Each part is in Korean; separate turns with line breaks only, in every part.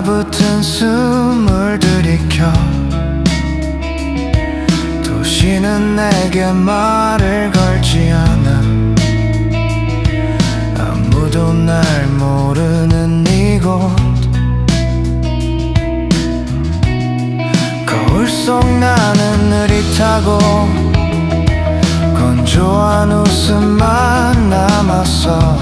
달라붙은 숨을 들이켜. 도시는 내게 말을 걸지 않아. 아무도 날 모르는 이곳. 거울 속 나는 느릿하고 건조한 웃음만 남았어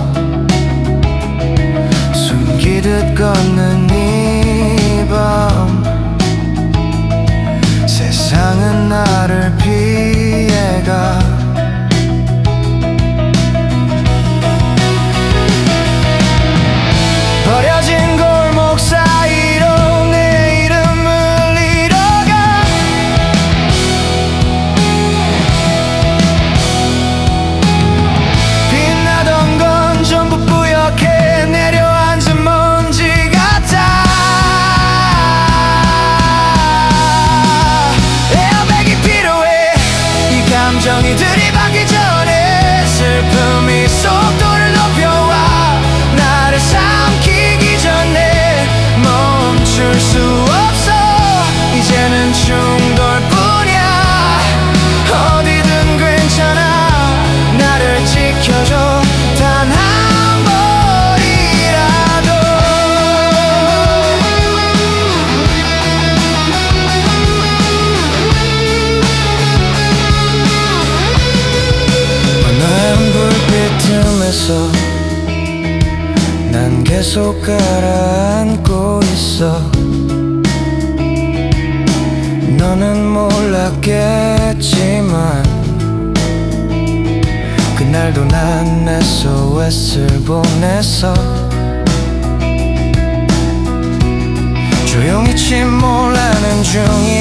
계속 가라앉고 있어. 너는 몰랐겠지만 그날도 난 SOS를 보냈어. 조용히 침몰하는 중이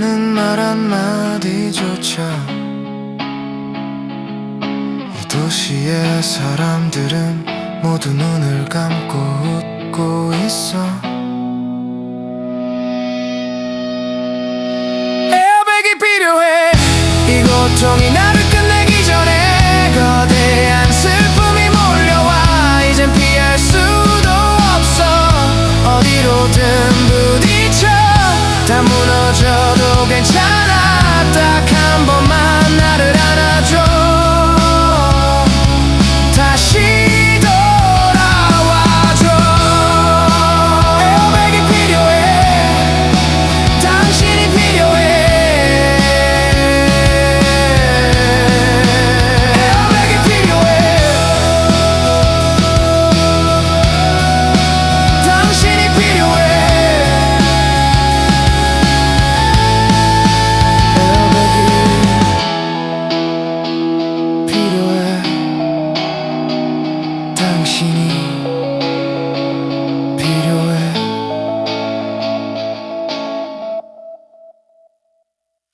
괜찮냐는 말 한마디조차 이 도시의 사람들은 모두 눈을 감고 웃고 있어. 에어백이 필요해. 이 고통이 나를 끝내기 전에 거대한 슬픔이 몰려와. 이젠 피할 수도 없어. 어디로든 부딪혀. 다 무너져 도 괜찮아